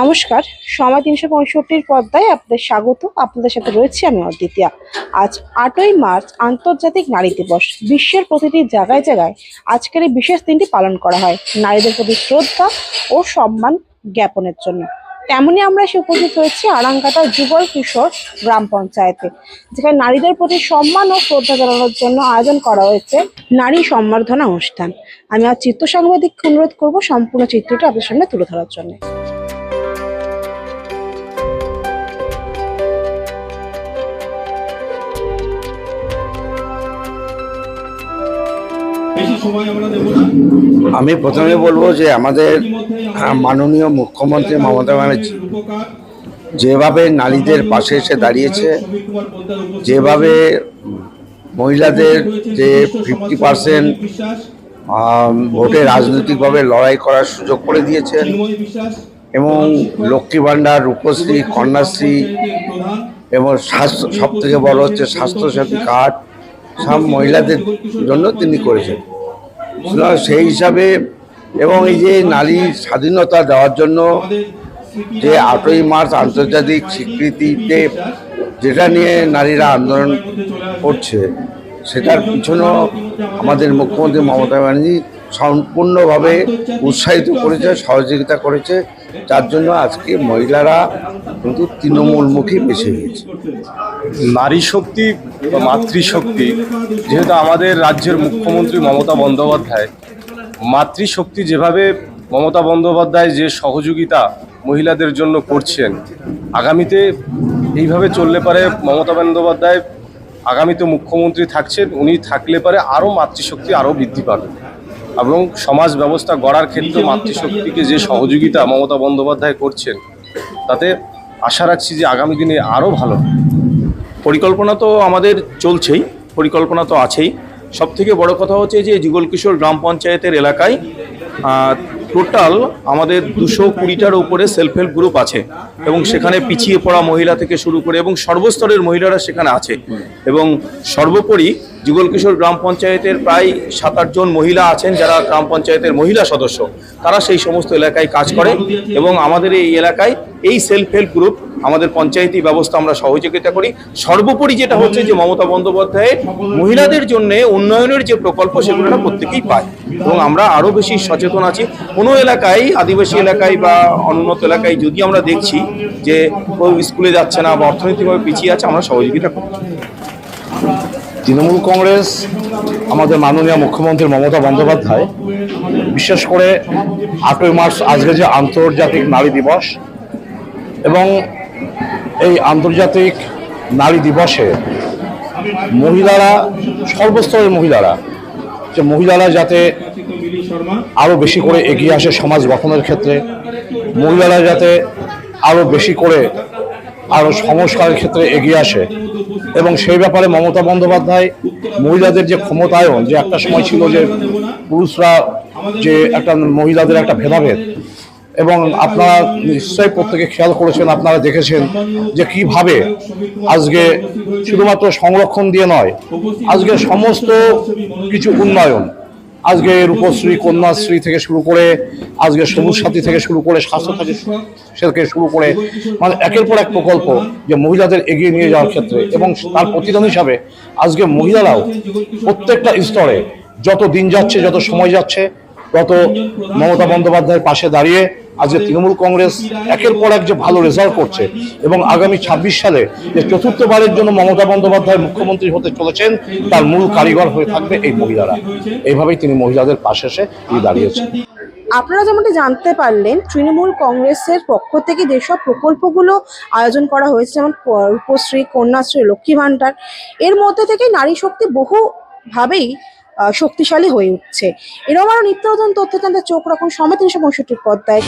নমস্কার, সময় তিনশো পঁয়ষট্টির পর্দায় আপনাদের স্বাগত। আপনাদের সাথে রয়েছে আমি অদ্বিতীয়া। আজ আটই মার্চ, আন্তর্জাতিক নারী দিবস। বিশ্বের প্রতিটি জায়গায় জায়গায় আজকের এই বিশেষ দিনটি পালন করা হয়। নারীদের প্রতি শ্রদ্ধা ও সম্মান জ্ঞাপনের জন্য। তেমনই আমরা এসে উপস্থিত হয়েছি আরাঙ্গাটা যুগল কিশোর গ্রাম পঞ্চায়েতে, যেখানে নারীদের প্রতি সম্মান ও শ্রদ্ধা জানানোর জন্য আয়োজন করা হয়েছে নারী সম্বর্ধনা অনুষ্ঠান। আমি আর চিত্র সাংবাদিককে অনুরোধ করব সম্পূর্ণ চিত্রটা আপনার সামনে তুলে ধরার জন্য। আমি প্রথমে বলব যে আমাদের মাননীয় মুখ্যমন্ত্রী মমতা ব্যানার্জি যেভাবে নারীদের পাশে এসে দাঁড়িয়েছে যেভাবে মহিলাদের যে ফিফটি পার্সেন্ট ভোটে রাজনৈতিকভাবে লড়াই করার সুযোগ করে দিয়েছেন এবং লক্ষ্মী ভাণ্ডার রূপশ্রী কন্যাশ্রী এবং স্বাস্থ্য সব থেকে বড় হচ্ছে স্বাস্থ্যসাথী কার্ড সব মহিলাদের জন্য তিনি করেছেন। সেই হিসাবে এবং এই যে নারী স্বাধীনতা দেওয়ার জন্য যে আটই মার্চ আন্তর্জাতিক স্বীকৃতিতে যেটা নিয়ে নারীরা আন্দোলন করছে, সেটার পিছনেও আমাদের মুখ্যমন্ত্রী মমতা ব্যানার্জি সম্পূর্ণভাবে উৎসাহিত করেছে, সহযোগিতা করেছে। যার জন্য আজকে মহিলারা কিন্তু তৃণমূলমুখী বেছে গিয়েছে নারী শক্তি বা মাতৃশক্তি, যেহেতু আমাদের রাজ্যের মুখ্যমন্ত্রী মমতা বন্দ্যোপাধ্যায়, মাতৃশক্তি যেভাবে মমতা বন্দ্যোপাধ্যায় যে সহযোগিতা মহিলাদের জন্য করছেন, আগামীতে এইভাবে চললে পারে মমতা বন্দ্যোপাধ্যায়, আগামীতে মুখ্যমন্ত্রী থাকছেন, উনি থাকলে পারে আরও মাতৃশক্তি আরও বৃদ্ধি পাবে। এবং সমাজ ব্যবস্থা গড়ার ক্ষেত্রে মাতৃশক্তিকে যে সহযোগিতা মমতা বন্দ্যোপাধ্যায় করছেন তাতে আশা রাখছি যে আগামী দিনে আরও ভালো পরিকল্পনা তো আমাদের চলছেই পরিকল্পনা তো আছেই। সব থেকে বড় কথা হচ্ছে যে যুগল কিশোর গ্রাম পঞ্চায়েতের এলাকায় টোটাল আমাদের দুশো কুড়িটার উপরে সেলফ হেল্প গ্রুপ আছে এবং সেখানে পিছিয়ে পড়া মহিলা থেকে শুরু করে এবং সর্বস্তরের মহিলারা সেখানে আছে। এবং সর্বোপরি যুগল কিশোর গ্রাম পঞ্চায়েতের প্রায় সাত আটজন মহিলা আছেন যারা গ্রাম পঞ্চায়েতের মহিলা সদস্য। তারা সেই সমস্ত এলাকায় কাজ করে এবং আমাদের এই এলাকায় এই সেলফ হেল্প গ্রুপ আমাদের পঞ্চায়েতি ব্যবস্থা আমরা সহযোগিতা করি। সর্বোপরি যেটা হচ্ছে যে মমতা বন্দ্যোপাধ্যায়ের মহিলাদের জন্য উন্নয়নের যে প্রকল্প সেগুলো প্রত্যেকেই পাই এবং আমরা আরও বেশি সচেতন আছি। কোনো এলাকায়, আদিবাসী এলাকায় বা অনুন্নত এলাকায় যদি আমরা দেখছি যে কেউ স্কুলে যাচ্ছে না বা অর্থনৈতিকভাবে পিছিয়ে আছে, আমরা সহযোগিতা করি তৃণমূল কংগ্রেস, আমাদের মাননীয় মুখ্যমন্ত্রী মমতা বন্দ্যোপাধ্যায়, বিশেষ করে আটই মার্চ আজকে যে আন্তর্জাতিক নারী দিবস এবং এই আন্তর্জাতিক নারী দিবসে মহিলারা, সর্বস্তরের মহিলারা, যে মহিলারা যাতে আরও বেশি করে এগিয়ে আসে সমাজ গঠনের ক্ষেত্রে, মহিলারা যাতে আরও বেশি করে আরও সংস্কারের ক্ষেত্রে এগিয়ে আসে এবং সেই ব্যাপারে মমতা বন্দ্যোপাধ্যায় মহিলাদের যে ক্ষমতায়ন, যে একটা সময় ছিল যে পুরুষরা যে একটা মহিলাদের একটা ভেদাভেদ এবং আপনারা নিশ্চয়ই প্রত্যেকে খেয়াল করেছেন, আপনারা দেখেছেন যে কীভাবে আজকে শুধুমাত্র সংরক্ষণ দিয়ে নয়, আজকে সমস্ত কিছু উন্নয়ন, আজকে রূপশ্রী, কন্যাশ্রী থেকে শুরু করে, আজকে সবুজ সাথী থেকে শুরু করে, স্বাস্থ্য সাথী থেকে শুরু করে মানে একের পর এক প্রকল্প যে মহিলাদের এগিয়ে নিয়ে যাওয়ার ক্ষেত্রে এবং তার প্রতিদান হিসাবে আজকে মহিলারাও প্রত্যেকটা স্তরে যত দিন যাচ্ছে, যত সময় যাচ্ছে তত মমতা বন্দ্যোপাধ্যায়ের পাশে দাঁড়িয়ে আজকে তৃণমূল কংগ্রেস একের পর এক যে ভালো রেজাল্ট করছে এবং আগামী ছাব্বিশ সালে যে চতুর্থবারের জন্য মমতা বন্দ্যোপাধ্যায় মুখ্যমন্ত্রী হতে চলেছেন, তার মূল কারিগর হয়ে থাকবে এই মহিলারা। এইভাবেই তিনি মহিলাদের পাশে এসে তিনি দাঁড়িয়েছেন। আপনারা যেমনটি জানতে পারলেন, তৃণমূল কংগ্রেসের পক্ষ থেকে যেসব প্রকল্পগুলো আয়োজন করা হয়েছে, যেমন রূপশ্রী কন্যাশ্রী, লক্ষ্মী ভাণ্ডার, এর মধ্যে থেকে নারী শক্তি বহুভাবেই শক্তিশালী হয়ে উঠছে। এরকম আরও নিত্য নতুন তথ্য জানতে চোখ রাখুন সময় তিনশো পঁয়ষট্টির পর্দায়।